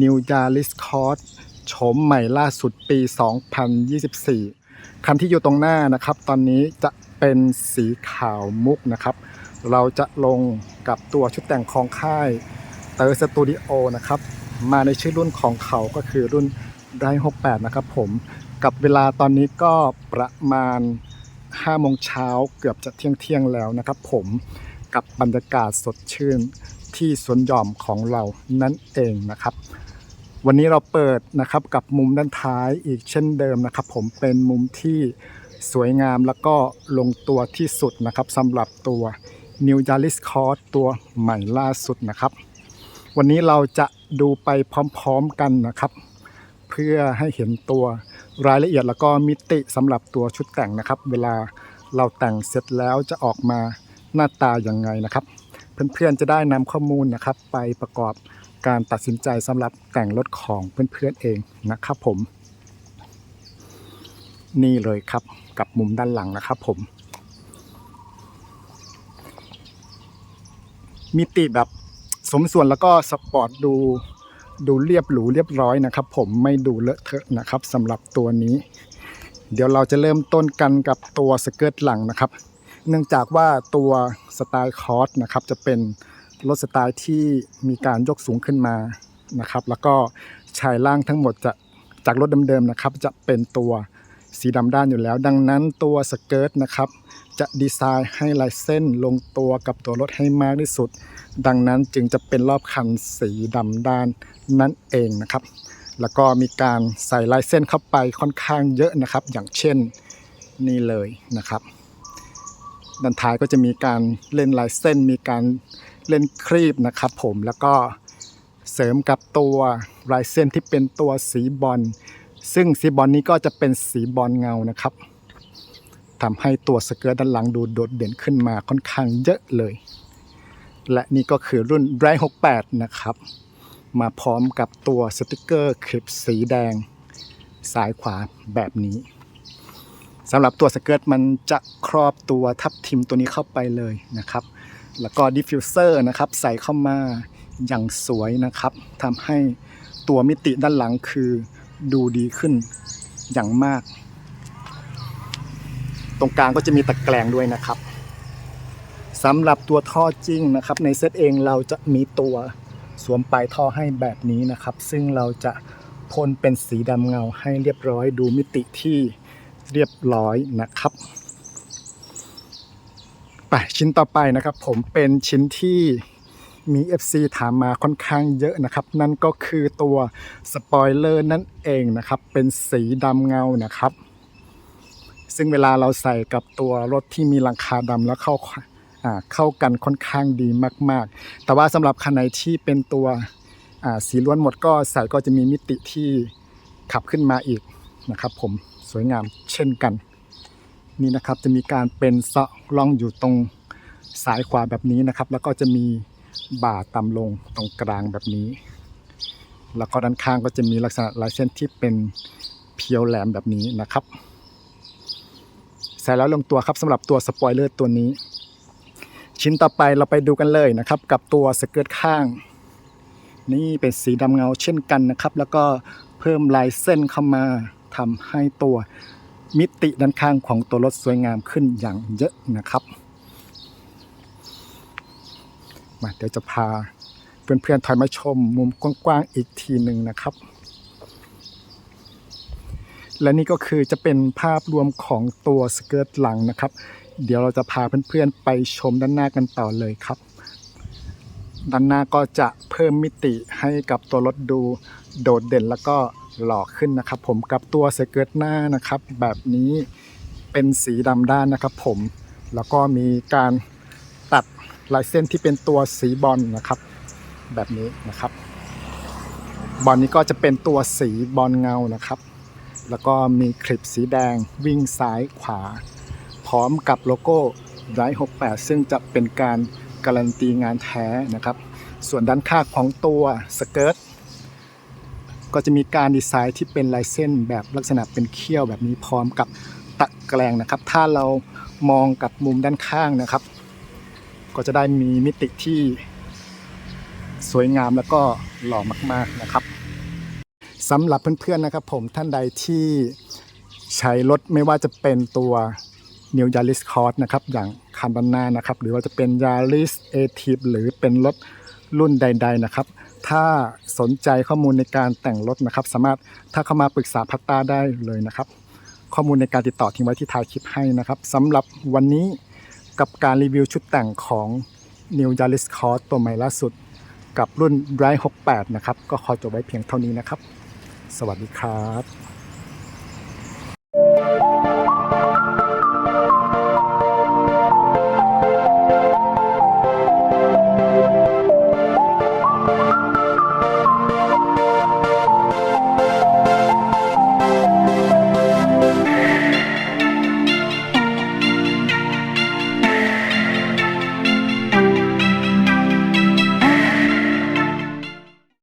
New Yaris Cross โฉมใหม่ล่าสุดปี 2024 คันที่อยู่ตรงหน้านะครับ ตอนนี้จะเป็นสีขาวมุกนะครับ เราจะลงกับตัวชุดแต่งของค่ายเตอร์สตูดิโอนะครับ มาในชื่อรุ่นของเขาก็คือรุ่นได้68 นะครับผม กับเวลาตอนนี้ก็ประมาณ5โมงเช้าเกือบจะเที่ยงเที่ยงแล้วนะครับผมกับบรรยากาศสดชื่น ที่สวนหย่อมของเรานั่นเองนะครับ วันนี้เราเปิดนะครับกับมุมด้านท้ายอีกเช่นเดิมนะครับ ผมเป็นมุมที่สวยงามแล้วก็ลงตัวที่สุดนะครับสำหรับตัว New Yaris Cross ตัวใหม่ล่าสุดนะครับ วันนี้เราจะดูไปพร้อมๆกันนะครับ เพื่อให้เห็นตัวรายละเอียดแล้วก็มิติสำหรับตัวชุดแต่งนะครับ เวลาเราแต่งเสร็จแล้วจะออกมาหน้าตาอย่างไงนะครับ เพื่อนๆจะได้นำข้อมูลนะครับ ไปประกอบการตัดสินใจสำหรับแต่งรถของเพื่อนๆเองนะครับผม นี่เลยครับกับมุมด้านหลังนะครับผม มิติแบบสมส่วนแล้วก็สปอร์ตดูดูเรียบหรูเรียบร้อยนะครับ ผมไม่ดูเลอะเทอะนะครับสำหรับตัวนี้ เดี๋ยวเราจะเริ่มต้นกันกับตัวสเกิร์ตหลังนะครับ เนื่องจากว่าตัวสไตล์คอร์สนะครับจะเป็นรถสไตล์ที่มีการยกสูงขึ้นมานะครับ แล้วก็ชายล่างทั้งหมดจะจากรถเดิมๆนะครับ จะเป็นตัวสีดำด้านอยู่แล้ว ดังนั้นตัวสเกิร์ตนะครับ จะดีไซน์ให้ลายเส้นลงตัวกับตัวรถให้มากที่สุด ดังนั้นจึงจะเป็นรอบคันสีดำด้านนั่นเองนะครับ แล้วก็มีการใส่ลายเส้นเข้าไปค่อนข้างเยอะนะครับ อย่างเช่นนี่เลยนะครับ ด้านท้ายก็จะมีการเล่นลายเส้น มีการเล่นครีบนะครับผมแล้วก็เสริมกับตัวลายเส้นที่เป็นตัวสีบอลซึ่งสีบอลนี้ก็จะเป็นสีบอลเงานะครับทำให้ตัวสเกิร์ตด้านหลังดูโดดเด่นขึ้นมาค่อนข้างเยอะเลย และนี่ก็คือรุ่น d r i 68 นะครับ มาพร้อมกับตัวสติกเกอร์คลิปสีแดง ซ้ายขวาแบบนี้ สำหรับตัวสเกิร์ตมันจะครอบตัวทับทิมตัวนี้เข้าไปเลยนะครับ แล้วก็ดิฟฟิวเซอร์นะครับใส่เข้ามาอย่างสวยนะครับทำให้ตัวมิติด้านหลังคือดูดีขึ้นอย่างมาก ตรงกลางก็จะมีตะแกรงด้วยนะครับสำหรับตัวท่อจริงนะครับ ในเซตเองเราจะมีตัวสวมปลายท่อให้แบบนี้นะครับ ซึ่งเราจะพ่นเป็นสีดำเงาให้เรียบร้อยดูมิติที่ เรียบร้อยนะครับไปชิ้นต่อไปนะครับ ผมเป็นชิ้นที่มี FC ถามมาค่อนข้างเยอะนะครับ นั่นก็คือตัวสปอยเลอร์นั่นเองนะครับ เป็นสีดำเงานะครับ ซึ่งเวลาเราใส่กับตัวรถที่มีหลังคาดำแล้วเข้าเข้ากันค่อนข้างดีมาก ๆ แต่ว่าสำหรับคันไหนที่เป็นตัวสีล้วนหมดก็ใส่ก็จะมีมิติที่ขับขึ้นมาอีกนะครับผม สวยงามเช่นกัน นี่นะครับจะมีการเป็นเซาะร่องอยู่ตรงซ้ายขวาแบบนี้นะครับ แล้วก็จะมีบ่าต่ำลงตรงกลางแบบนี้ แล้วก็ด้านข้างก็จะมีลักษณะลายเส้นที่เป็นเพียวแหลมแบบนี้นะครับใส่แล้วลงตัวครับสำหรับตัวสปอยเลอร์ตัวนี้ ชิ้นต่อไปเราไปดูกันเลยนะครับ กับตัวสเกิร์ตข้าง นี่เป็นสีดำเงาเช่นกันนะครับ แล้วก็เพิ่มลายเส้นเข้ามา ทำให้ตัวมิติด้านข้างของตัวรถสวยงามขึ้นอย่างเยอะนะครับมาเดี๋ยวจะพาเพื่อนๆถอยมาชมมุมกว้างๆอีกทีหนึ่งนะครับ และนี่ก็คือจะเป็นภาพรวมของตัวสเกิร์ตหลังนะครับ เดี๋ยวเราจะพาเพื่อนๆไปชมด้านหน้ากันต่อเลยครับ ด้านหน้าก็จะเพิ่มมิติให้กับตัวรถดูโดดเด่นแล้วก็ หล่อขึ้นนะครับ ผมกับตัวสเกิร์ตหน้านะครับ แบบนี้เป็นสีดำด้านนะครับ ผมแล้วก็มีการตัดลายเส้นที่เป็นตัวสีบอลนะครับ แบบนี้นะครับ บอลนี้ก็จะเป็นตัวสีบอลเงานะครับ แล้วก็มีคลิปสีแดงวิ่งซ้ายขวา พร้อมกับโลโก้ไ i 68 ซึ่งจะเป็นการการันตีงานแท้นะครับ ส่วนด้านข้างของตัวสเกิร์ต ก็จะมีการดีไซน์ที่เป็นลายเส้นแบบลักษณะเป็นเขี้ยวแบบนี้พร้อมกับตะแกรงนะครับ ถ้าเรามองกับมุมด้านข้างนะครับ ก็จะได้มีมิติที่สวยงามแล้วก็หล่อมาก ๆนะครับสำหรับเพื่อนๆนะครับ ผมท่านใดที่ใช้รถไม่ว่าจะเป็นตัว New Yaris Cross นะครับอย่างคันด้านหน้านะครับ หรือว่าจะเป็น Yaris a t i v หรือเป็นรถรุ่นใด ๆ นะครับ ถ้าสนใจข้อมูลในการแต่งรถนะครับ สามารถถ้าเข้ามาปรึกษาพัตตาได้เลยนะครับ ข้อมูลในการติดต่อทิ้งไว้ที่ท้ายคลิปให้นะครับสำหรับวันนี้กับการรีวิวชุดแต่งของ New Yaris Cross ตัวใหม่ล่าสุด กับรุ่น Drive 68 นะครับ ก็ขอจบไว้เพียงเท่านี้นะครับ สวัสดีครับ